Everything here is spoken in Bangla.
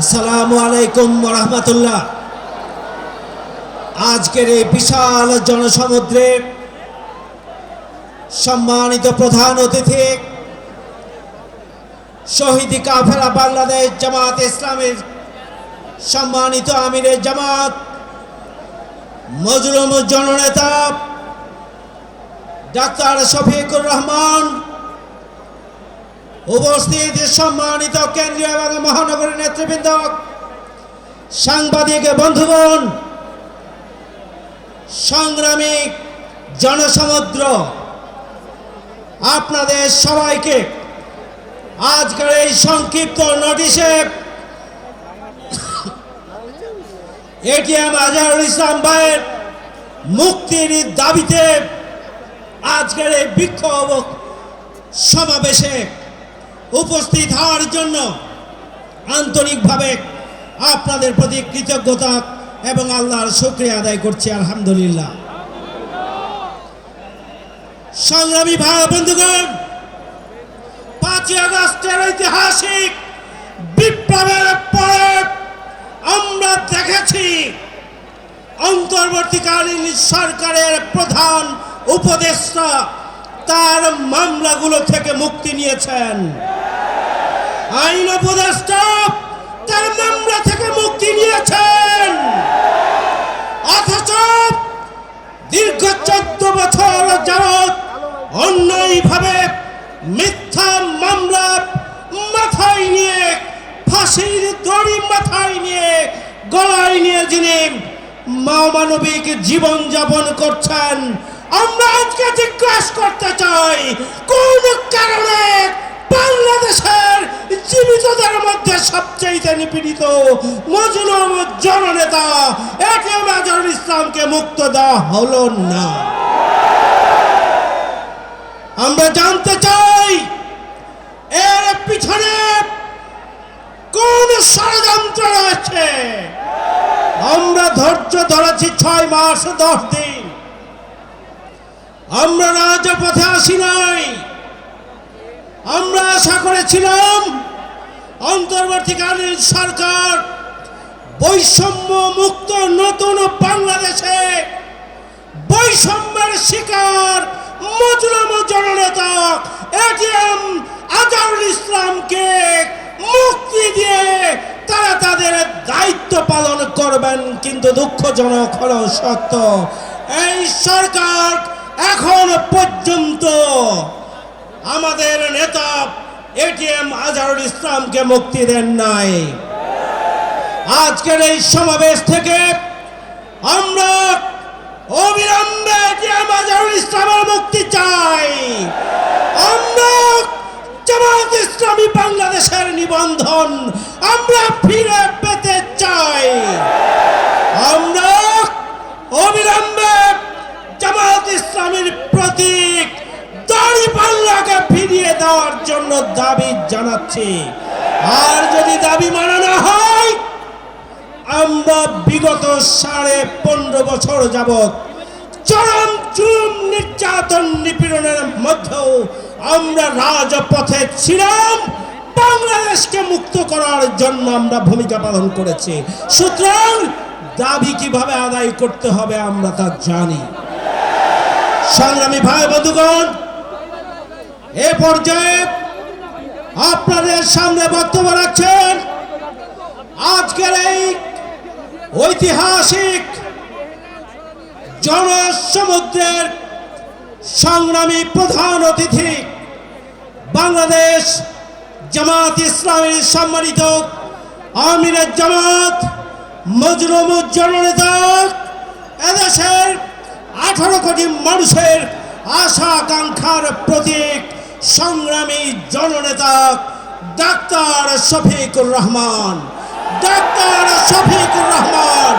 আসসালামু আলাইকুম রহমতুল্লাহ। আজকের এই বিশাল জনসমুদ্রে সম্মানিত প্রধান অতিথি, শহীদি কাফেলা বাংলাদেশ জামাত ইসলামের সম্মানিত আমিরের জামাত, মজলুম জননেতা ডাক্তার শফিকুর রহমান উপস্থিত সম্মানিত কেন্দ্রীয় এবং মহানগরী নেতৃবৃন্দ, সাংবাদিক বন্ধুগণ, সংগ্রামী জনসমুদ্র, আপনাদের সবাইকে আজকের এই সংক্ষিপ্ত নোটিশে এটিএম আজহারুল ইসলাম ভাইয়ের মুক্তির দাবিতে আজকের এই বিক্ষোভ সমাবেশে উপস্থিত হওয়ার জন্য আন্তরিকভাবে আপনাদের প্রতি কৃতজ্ঞতা এবং আল্লাহর শুক্রিয়া আদায় করছি, আলহামদুলিল্লাহ। সংগ্রামী ভাই বন্ধুগণ, পাঁচই আগস্টের ঐতিহাসিক বিপ্লবের পরে আমরা দেখেছি অন্তর্বর্তীকালীন সরকারের প্রধান উপদেষ্টা তার মামলাগুলো থেকে মুক্তি নিয়েছেন। আইন উপদেষ্টা তার মামলা থেকে মুক্তি নিয়েছেন। অথচ দীর্ঘ চোদ্দ বছর যাবৎ অন্যায়ভাবে মিথ্যা মামলা মাথায় নিয়ে, ফাঁসির দড়ি মাথায় নিয়ে, গলায় নিয়ে যিনি মানবিক জীবন যাপন করছেন, আমরা আজকে জিজ্ঞাসা করতে চাই সবচেয়ে নিপীড়িত মজলুম জননেতা এটিএম আজহারুল ইসলামকে মুক্ত দেওয়া হলো না। আমরা জানতে চাই, এর পিছনে কোন ষড়যন্ত্র রয়েছে? আমরা ধৈর্য ধরেছি ছয় মাস, দশ দিন। আমরা রাজপথে আসি নাই। আমরা আশা করেছিলাম অন্তর্বর্তীকালীন সরকার বৈষম্য মুক্ত নতুন বাংলাদেশে বৈষম্যের শিকার মজলুম জননেতা এটিএম আজহারুল ইসলামকে মুক্তি দিয়ে তারা তাদের দায়িত্ব পালন করবেন, কিন্তু দুঃখজনক হলো সত্য। এই সরকার এখন পর্যন্ত আমাদের নেতা এটিএম আজহারুল ইসলামকে মুক্তি দেন নাই। আজকের এই সমাবেশ থেকে আমরা অবিলম্বে এটিএম আজহারুল ইসলামের মুক্তি চাই। আমরা জামাত ইসলামী বাংলাদেশের নিবন্ধন আমরা ফিরে পেতে চাই আমরা অবিলম্বে জামাত ইসলামীর প্রতীক দাড়ি পাল্লাকে ফিরিয়ে দেওয়ার জন্য দাবি জানাচ্ছি। আর যদি দাবি মানানো হয়, আমরা বিগত সাড়ে পনেরো বছর যাবৎ চরম চুম নির্যাতন নিপীড়নের মধ্যেও আমরা রাজপথে ছিলাম। বাংলাদেশকে মুক্ত করার জন্য আমরা ভূমিকা পালন করেছি। সুতরাং দাবি কীভাবে আদায় করতে হবে আমরা তা জানি। সংগ্রামী ভাই, বন্ধুগণ এ পর্যায়ে আপনাদের সামনে বক্তব্য রাখছেন আজকের এই ঐতিহাসিক জনসমুদ্রের সংগ্রামী প্রধান অতিথি বাংলাদেশ জামাত ইসলামী সম্মানিত আমিরের জামাত মজলুম জননেতা এদেশের আঠারো কোটি মানুষের আশা আকাঙ্ক্ষার প্রতীক সংগ্রামী জননেতা ডাক্তার শফিকুর রহমান ডাক্তার শফিকুর রহমান